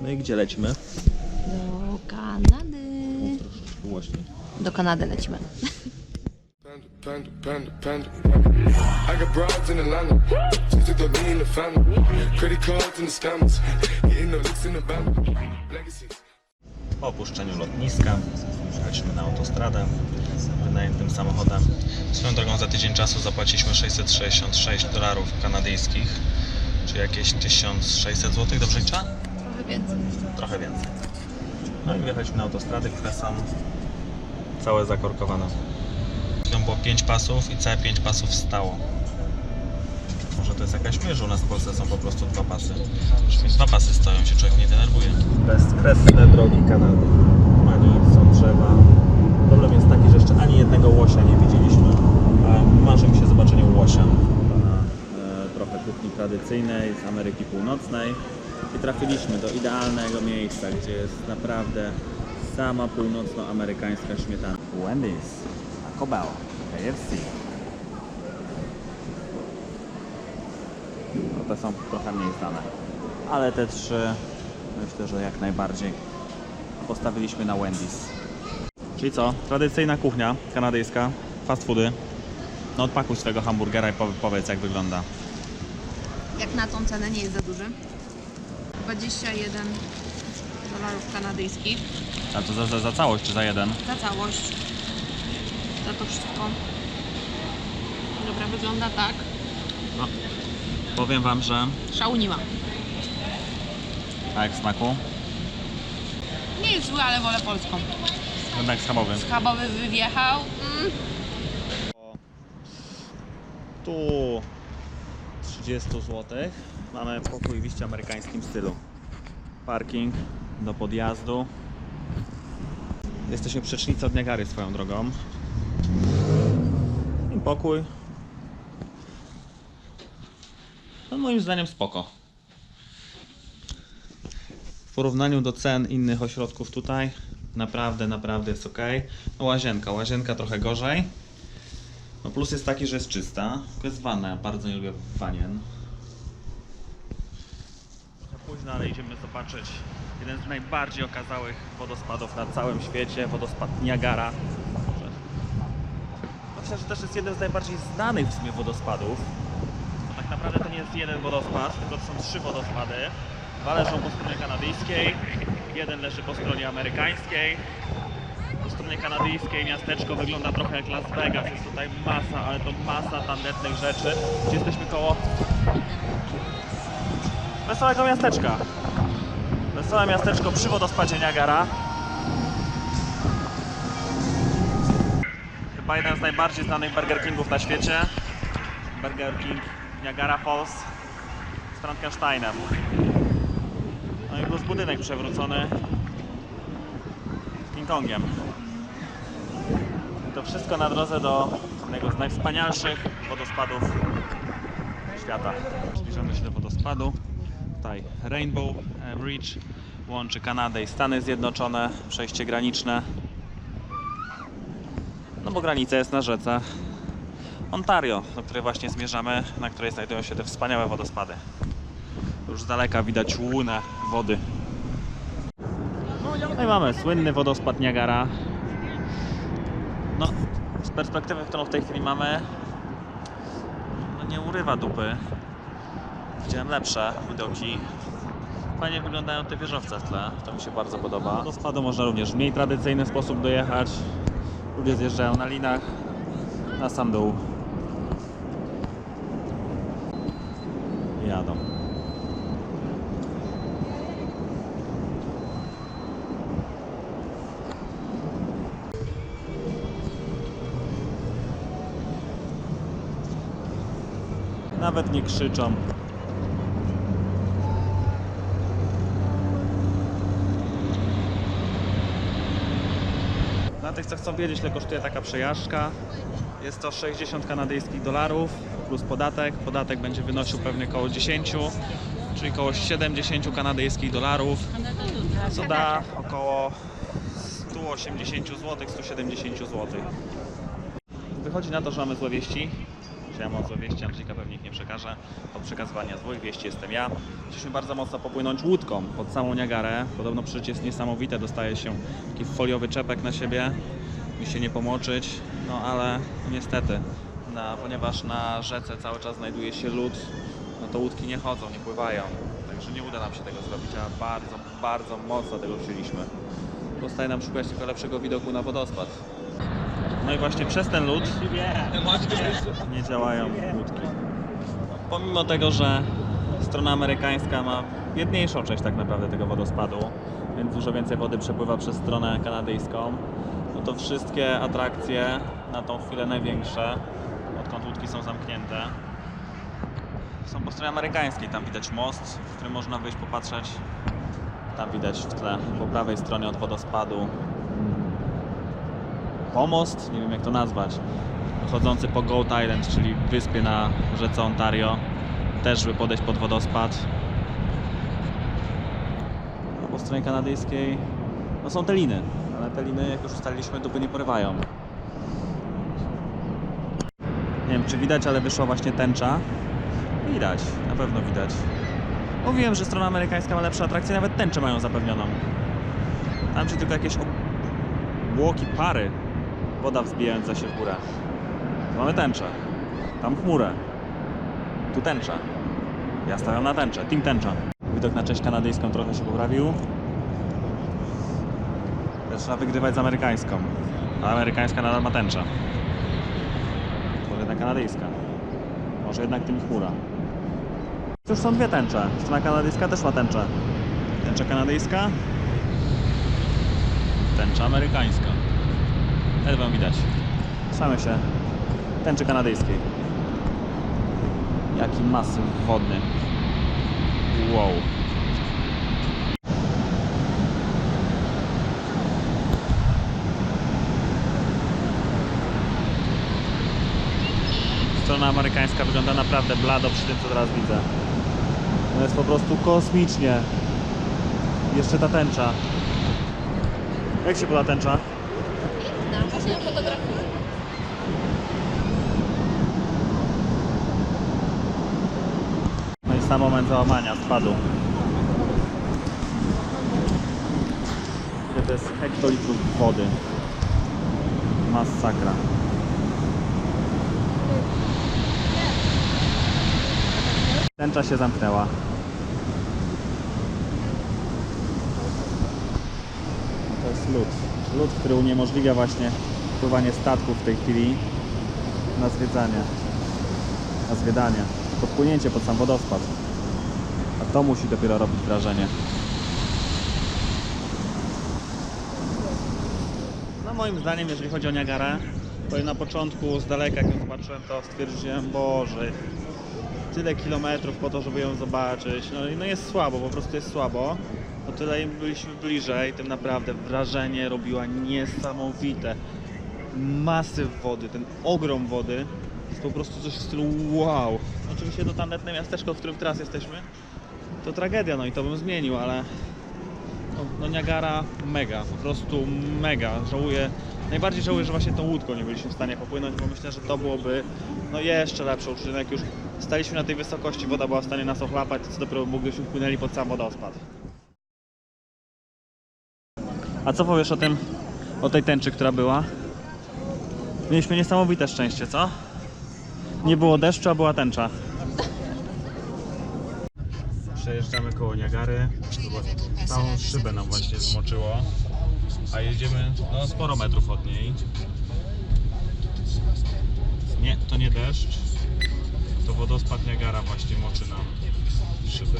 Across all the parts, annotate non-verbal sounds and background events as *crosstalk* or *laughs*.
No i gdzie lecimy? Do Kanady. Głośniej. Do Kanady lecimy. Panda, panda, panda, panda. I got broads in Atlanta. Just to throw me in the family. Credit cards and the scammers. Getting no licks in the band. Legacies. Po opuszczeniu lotniska jechaliśmy na autostradę wynajętym samochodem. Swoją drogą za tydzień czasu zapłaciliśmy 666 dolarów kanadyjskich, czy jakieś 1600 zł, dobrze liczę? Trochę więcej. Trochę więcej. No i wjechaliśmy na autostrady, które są całe zakorkowane. Tam było 5 pasów i całe 5 pasów stało. Może to jest jakaś mysz, u nas w Polsce są po prostu dwa pasy. Już dwa pasy stoją, się człowiek nie denerwuje. Bezkresne drogi Kanady. Ani są drzewa. Problem jest taki, że jeszcze ani jednego łosia nie widzieliśmy. A marzy mi się zobaczenie łosia. Na e, trochę kuchni tradycyjnej z Ameryki Północnej. I trafiliśmy do idealnego miejsca, gdzie jest naprawdę sama północnoamerykańska śmietana. Wendy's, Taco Bell, KFC. No te są trochę mniej znane. Ale te trzy myślę, że jak najbardziej postawiliśmy na Wendy's. Czyli co? Tradycyjna kuchnia kanadyjska, fast foody. No odpakuj swojego hamburgera i powie- powiedz jak wygląda. Jak na tą cenę nie jest za duży. 21 dolarów kanadyjskich A to za, za, za całość czy za jeden? za całość. Za to wszystko. Dobra, wygląda tak. Powiem wam, że Szału nie ma. a jak w smaku? Nie jest zły, ale wolę polską. Jednak schabowy. Schabowy wywiechał. Mm. Tu 30 zł. Mamy pokój w iście amerykańskim stylu. Parking do podjazdu. Jesteśmy przecznicą od Niagary swoją drogą. I pokój. No moim zdaniem spoko. W porównaniu do cen innych ośrodków tutaj naprawdę, naprawdę jest ok. No łazienka, łazienka trochę gorzej. No plus jest taki, że jest czysta. Jest wanna, ja bardzo nie lubię wanien. Trochę późno, ale idziemy zobaczyć jeden z najbardziej okazałych wodospadów na całym świecie, wodospad Niagara. Myślę, że też jest jeden z najbardziej znanych w sumie wodospadów. Bo tak naprawdę to nie jest jeden wodospad, tylko to są trzy wodospady. Dwa leżą po stronie kanadyjskiej, jeden leży po stronie amerykańskiej. Po stronie kanadyjskiej miasteczko wygląda trochę jak Las Vegas. Jest tutaj masa, ale to masa tandetnych rzeczy. Gdzie jesteśmy koło wesołego miasteczka. Wesołe miasteczko przy wodospadzie Niagara. Chyba jeden z najbardziej znanych Burger Kingów na świecie. Burger King Niagara Falls z Frankensteinem. No i plus budynek przewrócony King Kongiem. To wszystko na drodze do jednego z najwspanialszych wodospadów świata. Zbliżamy się do wodospadu. Tutaj Rainbow e, Bridge łączy Kanadę i Stany Zjednoczone, przejście graniczne. No bo granica jest na rzece Ontario, do której właśnie zmierzamy, na której znajdują się te wspaniałe wodospady. Już z daleka widać łunę wody. No i mamy słynny wodospad Niagara. No, z perspektywy, którą w tej chwili mamy, no nie urywa dupy. Widziałem lepsze widoki. Fajnie wyglądają te wieżowce w tle, to mi się bardzo podoba. Do spadu można również w mniej tradycyjny sposób dojechać. Ludzie zjeżdżają na linach na sam dół. Jadą. Nawet nie krzyczą. Dla tych, co chcą wiedzieć, ile kosztuje taka przejażdżka, jest to 60 kanadyjskich dolarów plus podatek. Podatek będzie wynosił pewnie około 10, czyli około 70 kanadyjskich dolarów, co da około 180 zł, 170 zł. Wychodzi na to, że mamy złe wieści, ja mam złe wieści, Andrzejka pewnie ich nie przekaże. Od przekazywania złych wieści jestem ja. Chcieliśmy bardzo mocno popłynąć łódką pod samą Niagarę. Podobno przecież jest niesamowite, dostaje się taki foliowy czepek na siebie, by się nie pomoczyć. No ale niestety, ponieważ na rzece cały czas znajduje się lód, no to łódki nie chodzą, nie pływają. Także nie uda nam się tego zrobić, a bardzo, bardzo mocno tego chcieliśmy. Zostaje nam szukać tylko lepszego widoku na wodospad. No i właśnie przez ten lód nie działają łódki. Pomimo tego, że strona amerykańska ma biedniejszą część tak naprawdę tego wodospadu, więc dużo więcej wody przepływa przez stronę kanadyjską, no to wszystkie atrakcje na tą chwilę największe, odkąd łódki są zamknięte, są po stronie amerykańskiej. Tam widać most, w którym można wyjść popatrzeć. Tam widać w tle po prawej stronie od wodospadu pomost, nie wiem jak to nazwać, chodzący po Goat Island, czyli wyspie na rzece Ontario, też żeby podejść pod wodospad. A po stronie kanadyjskiej no są te liny, ale te liny, jak już ustaliliśmy, dupy nie porywają. Nie wiem czy widać, ale wyszła właśnie tęcza. Widać, na pewno widać. Mówiłem, że strona amerykańska ma lepsze atrakcje, nawet tęczę mają zapewnioną. Tam ci tylko jakieś obłoki pary woda wzbijająca się w górę. Tu mamy tęczę. Tam chmurę. Tu tęcza. Ja stawiam na tęczę. Team tęcza. Widok na cześć kanadyjską trochę się poprawił. Zaczyna wygrywać z amerykańską. A amerykańska nadal ma tęczę. Może jednak kanadyjska. Może jednak tym chmura. Cóż są dwie tęcze. Strona kanadyjska też ma tęczę. Tęcza kanadyjska. Tęcza amerykańska. Wam widać. Trzymamy się tęczy kanadyjskiej. Jaki masyw wodny. Wow. Strona amerykańska wygląda naprawdę blado przy tym, co teraz widzę. To jest po prostu kosmicznie. Jeszcze ta tęcza. Jak się poda tęcza? Właśnie ją fotografuję. No i sam moment załamania, spadu. Ile to jest hektolitrów wody. Masakra. Tęcza się zamknęła. To jest lód. Lód, który uniemożliwia właśnie pływanie statków w tej chwili na zwiedzanie na zwiedzanie, podpłynięcie pod sam wodospad. A to musi dopiero robić wrażenie. No moim zdaniem, jeżeli chodzi o Niagarę, to na początku z daleka jak ją zobaczyłem, to stwierdziłem, Boże, tyle kilometrów po to, żeby ją zobaczyć. No i no jest słabo, po prostu jest słabo. O tyle im byliśmy bliżej, tym naprawdę wrażenie robiła niesamowite. Masyw wody, ten ogrom wody jest po prostu coś w stylu wow. Oczywiście to tandetne miasteczko, w którym teraz jesteśmy, to tragedia, no i to bym zmienił, ale no, no Niagara mega, po prostu mega. Żałuję, najbardziej żałuję, że właśnie tą łódką nie byliśmy w stanie popłynąć, bo myślę, że to byłoby no jeszcze. No Jak już staliśmy na tej wysokości, woda była w stanie nas ochlapać, co dopiero gdybyśmy płynęli pod sam wodospad. A co powiesz o tym, o tej tęczy, która była? Mieliśmy niesamowite szczęście, co? Nie było deszczu, a była tęcza. Przejeżdżamy koło Niagary. Całą szybę nam właśnie zmoczyło. A jedziemy no, sporo metrów od niej. Nie, to nie deszcz. To wodospad Niagara właśnie moczy nam szyby.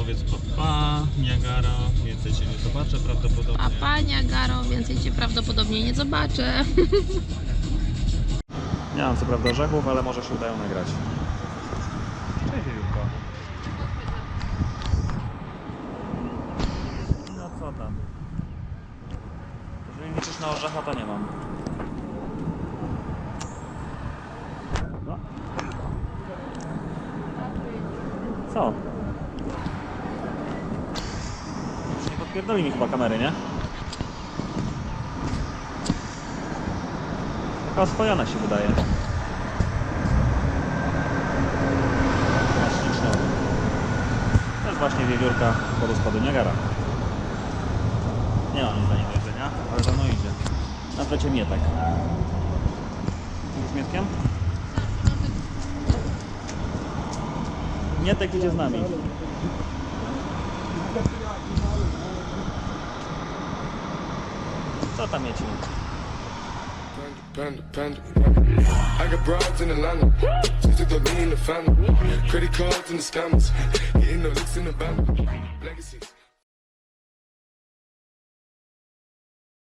Powiedz papa, Niagara, więcej cię nie zobaczę prawdopodobnie. A pania Garo, więcej cię prawdopodobnie nie zobaczę. *laughs* Nie mam co prawda orzechów, ale może się udają nagrać. Cześć Julko. No co tam? Jeżeli liczysz na orzecha, to nie mam. No. Co? Pierdoli mi chyba kamery, nie? Taka oswojona się wydaje. Na. To jest właśnie wiewiórka wodospadu Niagara. Nie mam nic za nie do jedzenia, ale za mną idzie. Nazwecie mnie tak. Z Mietkiem? Mietek idzie z nami. I got broads in Atlanta. Just to throw me in the family. Credit cards and the scammers. Getting no licks in the band. Legacies.